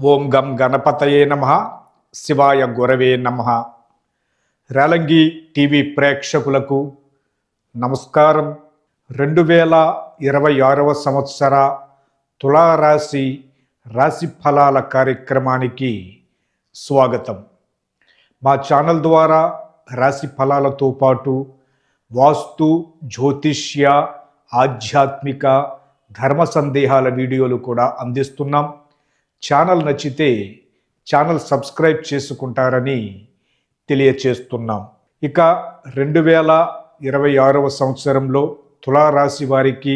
ఓం గం గణపతయే నమ శివాయ గురవే నమ. రేలంగి టీవీ ప్రేక్షకులకు నమస్కారం. రెండు వేల ఇరవై ఆరవ సంవత్సర తులారాశి రాశి ఫలాల కార్యక్రమానికి స్వాగతం. మా ఛానల్ ద్వారా రాశి ఫలాలతో పాటు వాస్తు జ్యోతిష్య ఆధ్యాత్మిక ధర్మ సందేహాల వీడియోలు కూడా అందిస్తున్నాం. ఛానల్ నచ్చితే ఛానల్ సబ్స్క్రైబ్ చేసుకుంటారని తెలియచేస్తున్నాం. ఇక రెండు వేల ఇరవై ఆరవ సంవత్సరంలో తులారాశి వారికి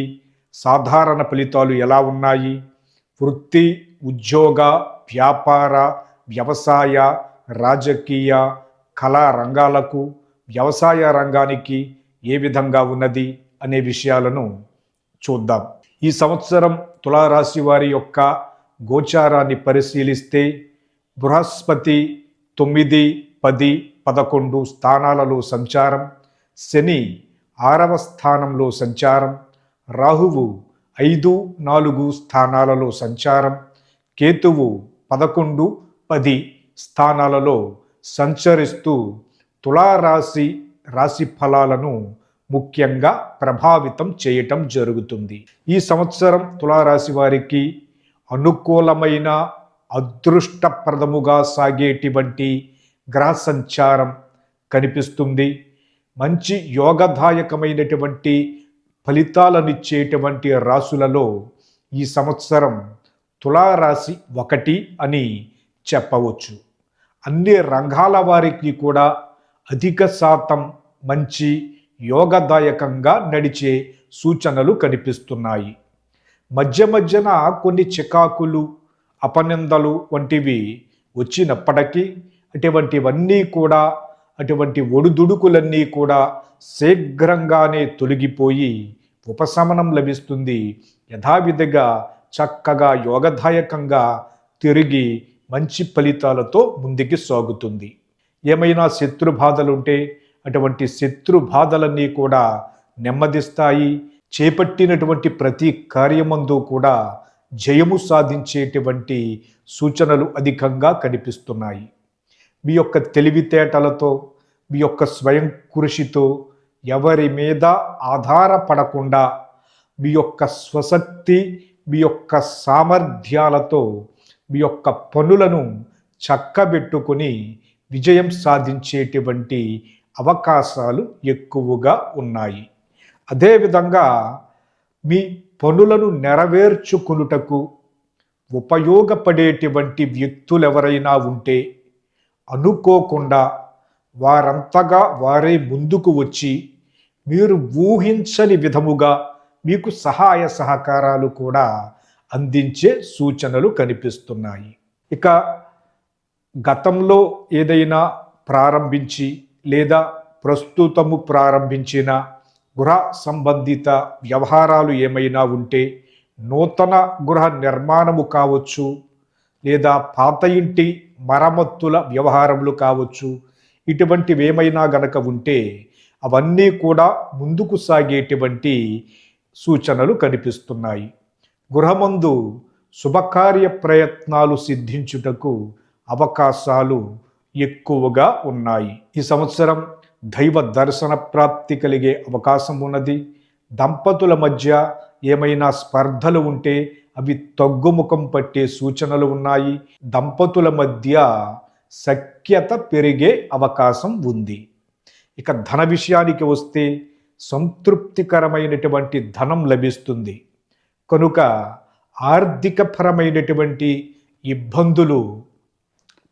సాధారణ ఫలితాలు ఎలా ఉన్నాయి? వృత్తి ఉద్యోగ వ్యాపార వ్యవసాయ రాజకీయ కళా రంగాలకు వ్యవసాయ రంగానికి ఏ విధంగా ఉన్నది అనే విషయాలను చూద్దాం. ఈ సంవత్సరం తులారాశి వారి యొక్క గోచారాన్ని పరిశీలిస్తే బృహస్పతి తొమ్మిది పది పదకొండు స్థానాలలో సంచారం శని ఆరవ స్థానంలో సంచారం రాహువు ఐదు నాలుగు స్థానాలలో సంచారం కేతువు పదకొండు పది స్థానాలలో సంచరిస్తూ తులారాశి రాశి ఫలాలను ముఖ్యంగా ప్రభావితం చేయటం జరుగుతుంది. ఈ సంవత్సరం తులారాశి వారికి అనుకూలమైన అదృష్టప్రదముగా సాగేటువంటి గ్రహ సంచారం కనిపిస్తుంది. మంచి యోగదాయకమైనటువంటి ఫలితాలనిచ్చేటువంటి రాసులలో ఈ సంవత్సరం తులారాశి ఒకటి అని చెప్పవచ్చు. అన్ని రంగాల వారికి కూడా అధిక శాతం మంచి యోగదాయకంగా నడిచే సూచనలు కనిపిస్తున్నాయి. మధ్య మధ్యన కొన్ని చికాకులు అపనిందలు వంటివి వచ్చినప్పటికీ అటువంటివన్నీ కూడా అటువంటి ఒడుదుడుకులన్నీ కూడా శీఘ్రంగానే తొలగిపోయి ఉపశమనం లభిస్తుంది. యథావిధిగా చక్కగా యోగదాయకంగా తిరిగి మంచి ఫలితాలతో ముందుకు సాగుతుంది. ఏమైనా శత్రు బాధలుంటే అటువంటి శత్రు బాధలన్నీ కూడా నెమ్మదిస్తాయి. చేపట్టినటువంటి ప్రతి కార్యమందు కూడా జయము సాధించేటువంటి సూచనలు అధికంగా కనిపిస్తున్నాయి. మీ యొక్క తెలివితేటలతో మీ యొక్క స్వయం కృషితో ఎవరి మీద ఆధారపడకుండా మీ యొక్క స్వశక్తి మీ యొక్క సామర్థ్యాలతో మీ యొక్క పనులను చక్కబెట్టుకొని విజయం సాధించేటువంటి అవకాశాలు ఎక్కువగా ఉన్నాయి. అదేవిధంగా మీ పనులను నెరవేర్చుకునుటకు ఉపయోగపడేటువంటి వ్యక్తులు ఎవరైనా ఉంటే అనుకోకుండా వారంతగా వారే ముందుకు వచ్చి మీరు ఊహించని విధముగా మీకు సహాయ సహకారాలు కూడా అందించే సూచనలు కనిపిస్తున్నాయి. ఇక గతంలో ఏదైనా ప్రారంభించి లేదా ప్రస్తుతము ప్రారంభించిన గృహ సంబంధిత వ్యవహారాలు ఏమైనా ఉంటే నూతన గృహ నిర్మాణము కావచ్చు లేదా పాత ఇంటి మరమ్మత్తుల వ్యవహారములు కావచ్చు. ఇటువంటివి ఏమైనా గనక ఉంటే అవన్నీ కూడా ముందుకు సాగేటువంటి సూచనలు కనిపిస్తున్నాయి. గృహమందు శుభకార్య ప్రయత్నాలు సిద్ధించుటకు అవకాశాలు ఎక్కువగా ఉన్నాయి. ఈ సంవత్సరం దైవ దర్శన ప్రాప్తి కలిగే అవకాశం ఉన్నది. దంపతుల మధ్య ఏమైనా స్పర్ధలు ఉంటే అవి తగ్గుముఖం పట్టే సూచనలు ఉన్నాయి. దంపతుల మధ్య సఖ్యత పెరిగే అవకాశం ఉంది. ఇక ధన విషయానికి వస్తే సంతృప్తికరమైనటువంటి ధనం లభిస్తుంది. కనుక ఆర్థికపరమైనటువంటి ఇబ్బందులు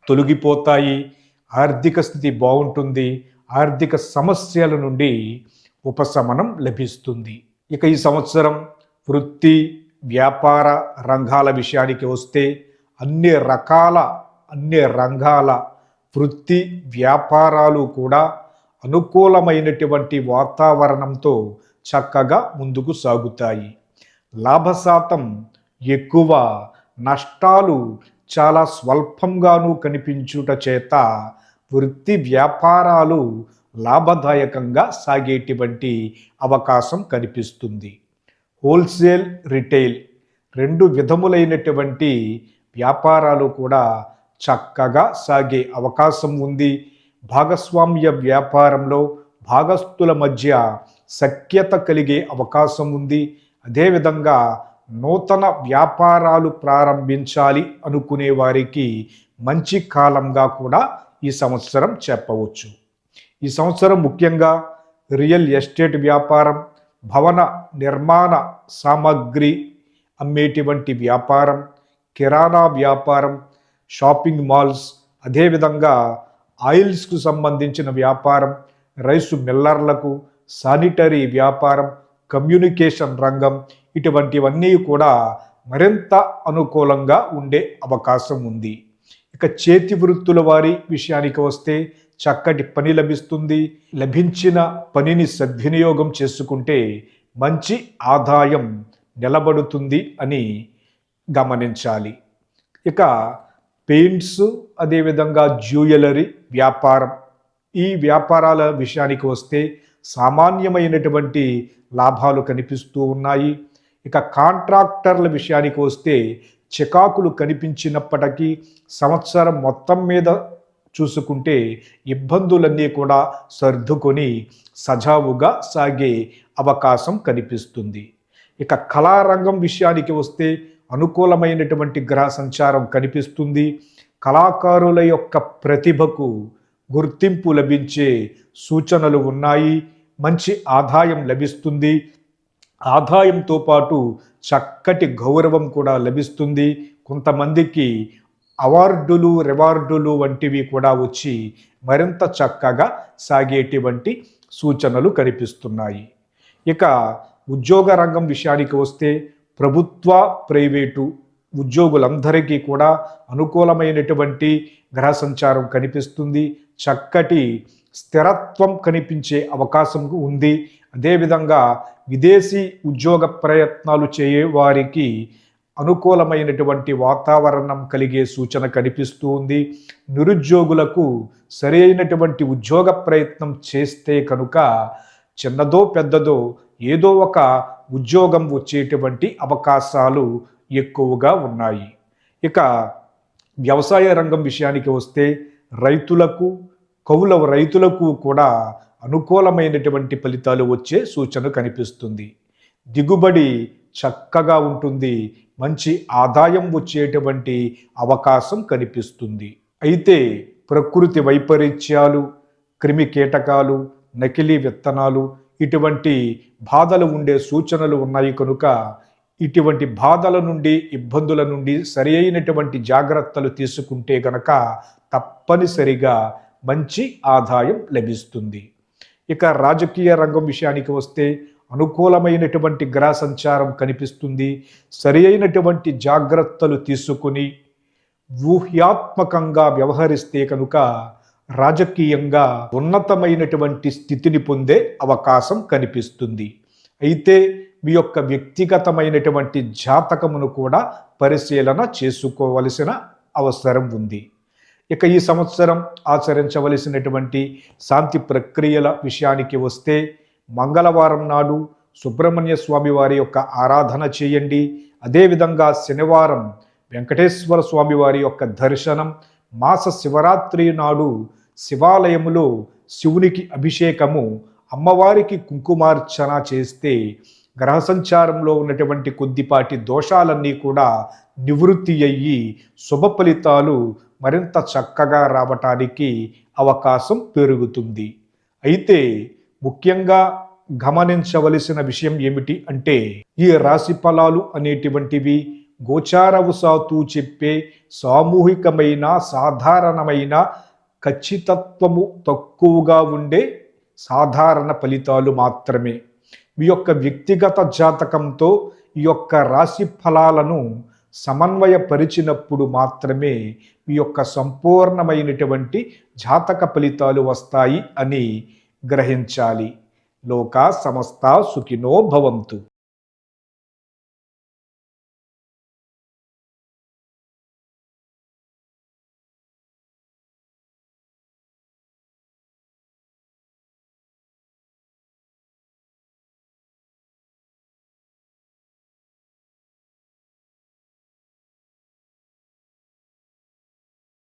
తొలగిపోతాయి. ఆర్థిక స్థితి బాగుంటుంది. ఆర్థిక సమస్యల నుండి ఉపశమనం లభిస్తుంది. ఇక ఈ సంవత్సరం వృత్తి వ్యాపార రంగాల విషయానికి వస్తే అన్ని రకాల అన్ని రంగాల వృత్తి వ్యాపారాలు కూడా అనుకూలమైనటువంటి వాతావరణంతో చక్కగా ముందుకు సాగుతాయి. లాభశాతం ఎక్కువ నష్టాలు చాలా స్వల్పంగాను కనిపించుట చేత వృత్తి వ్యాపారాలు లాభదాయకంగా సాగేటువంటి అవకాశం కనిపిస్తుంది. హోల్సేల్ రిటైల్ రెండు విధములైనటువంటి వ్యాపారాలు కూడా చక్కగా సాగే అవకాశం ఉంది. భాగస్వామ్య వ్యాపారంలో భాగస్థుల మధ్య సఖ్యత కలిగే అవకాశం ఉంది. అదేవిధంగా నూతన వ్యాపారాలు ప్రారంభించాలి అనుకునే వారికి మంచి కాలంగా కూడా ఈ సంవత్సరం చెప్పవచ్చు. ఈ సంవత్సరం ముఖ్యంగా రియల్ ఎస్టేట్ వ్యాపారం భవన నిర్మాణ సామాగ్రి అమ్మేటువంటి వ్యాపారం కిరాణా వ్యాపారం షాపింగ్ మాల్స్ అదేవిధంగా ఆయిల్స్కు సంబంధించిన వ్యాపారం రైసు మిల్లర్లకు శానిటరీ వ్యాపారం కమ్యూనికేషన్ రంగం ఇటువంటివన్నీ కూడా మరింత అనుకూలంగా ఉండే అవకాశం ఉంది. ఇక చేతి వృత్తుల వారి విషయానికి వస్తే చక్కటి పని లభిస్తుంది. లభించిన పనిని సద్వినియోగం చేసుకుంటే మంచి ఆదాయం నిలబడుతుంది అని గమనించాలి. ఇక పెయింట్స్ అదేవిధంగా జ్యువెలరీ వ్యాపారం ఈ వ్యాపారాల విషయానికి వస్తే సామాన్యమైనటువంటి లాభాలు కనిపిస్తూ ఉన్నాయి. ఇక కాంట్రాక్టర్ల విషయానికి వస్తే చికాకులు కనిపించినప్పటికీ సంవత్సరం మొత్తం మీద చూసుకుంటే ఇబ్బందులన్నీ కూడా సర్దుకొని సజావుగా సాగే అవకాశం కనిపిస్తుంది. ఇక కళారంగం విషయానికి వస్తే అనుకూలమైనటువంటి గ్రహ సంచారం కనిపిస్తుంది. కళాకారుల యొక్క ప్రతిభకు గుర్తింపు లభించే సూచనలు ఉన్నాయి. మంచి ఆదాయం లభిస్తుంది. ఆదాయంతో పాటు చక్కటి గౌరవం కూడా లభిస్తుంది. కొంతమందికి అవార్డులు రివార్డులు వంటివి కూడా వచ్చి మరింత చక్కగా సాగేటువంటి సూచనలు కనిపిస్తున్నాయి. ఇక ఉద్యోగ రంగం విషయానికి వస్తే ప్రభుత్వ ప్రైవేటు ఉద్యోగులందరికీ కూడా అనుకూలమైనటువంటి గ్రహ సంచారం కనిపిస్తుంది. చక్కటి స్థిరత్వం కనిపించే అవకాశం ఉంది. అదేవిధంగా విదేశీ ఉద్యోగ ప్రయత్నాలు చేయే వారికి అనుకూలమైనటువంటి వాతావరణం కలిగే సూచన కనిపిస్తూ ఉంది. నిరుద్యోగులకు సరైనటువంటి ఉద్యోగ ప్రయత్నం చేస్తే కనుక చిన్నదో పెద్దదో ఏదో ఒక ఉద్యోగం వచ్చేటువంటి అవకాశాలు ఎక్కువగా ఉన్నాయి. ఇక వ్యవసాయ రంగం విషయానికి వస్తే రైతులకు కౌల రైతులకు కూడా అనుకూలమైనటువంటి ఫలితాలు వచ్చే సూచన కనిపిస్తుంది. దిగుబడి చక్కగా ఉంటుంది. మంచి ఆదాయం వచ్చేటువంటి అవకాశం కనిపిస్తుంది. అయితే ప్రకృతి వైపరీత్యాలు క్రిమి కీటకాలు నకిలీ విత్తనాలు ఇటువంటి బాధలు ఉండే సూచనలు ఉన్నాయి కనుక ఇటువంటి బాధల నుండి ఇబ్బందుల నుండి సరి అయినటువంటి జాగ్రత్తలు తీసుకుంటే గనక తప్పనిసరిగా మంచి ఆదాయం లభిస్తుంది. ఇక రాజకీయ రంగం విషయానికి వస్తే అనుకూలమైనటువంటి గ్రహ సంచారం కనిపిస్తుంది. సరి అయినటువంటి జాగ్రత్తలు తీసుకుని ఊహ్యాత్మకంగా వ్యవహరిస్తే కనుక రాజకీయంగా ఉన్నతమైనటువంటి స్థితిని పొందే అవకాశం కనిపిస్తుంది. అయితే మీ యొక్క వ్యక్తిగతమైనటువంటి జాతకమును కూడా పరిశీలన చేసుకోవలసిన అవసరం ఉంది. ఇక ఈ సంవత్సరం ఆచరించవలసినటువంటి శాంతి ప్రక్రియల విషయానికి వస్తే మంగళవారం నాడు సుబ్రహ్మణ్య స్వామి వారి యొక్క ఆరాధన చేయండి. అదేవిధంగా శనివారం వెంకటేశ్వర స్వామి వారి యొక్క దర్శనం మాస శివరాత్రి నాడు శివాలయములో శివునికి అభిషేకము అమ్మవారికి కుంకుమార్చన చేస్తే గ్రహ సంచారంలో ఉన్నటువంటి కొద్దిపాటి దోషాలన్నీ కూడా నివృత్తి అయ్యి శుభ ఫలితాలు మరింత చక్కగా రావటానికి అవకాశం పెరుగుతుంది. అయితే ముఖ్యంగా గమనించవలసిన విషయం ఏమిటి అంటే ఈ రాశి ఫలాలు అనేటువంటివి గోచారవసాతు చెప్పే సామూహికమైన సాధారణమైన ఖచ్చితత్వము తక్కువగా ఉండే సాధారణ ఫలితాలు మాత్రమే. మీ యొక్క వ్యక్తిగత జాతకంతో ఈ యొక్క రాశి ఫలాలను సమన్వయపరిచినప్పుడు మాత్రమే మీ యొక్క సంపూర్ణమైనటువంటి జాతక ఫలితాలు వస్తాయి అని గ్రహించాలి. లోకా సమస్త సుఖినో భవంతు.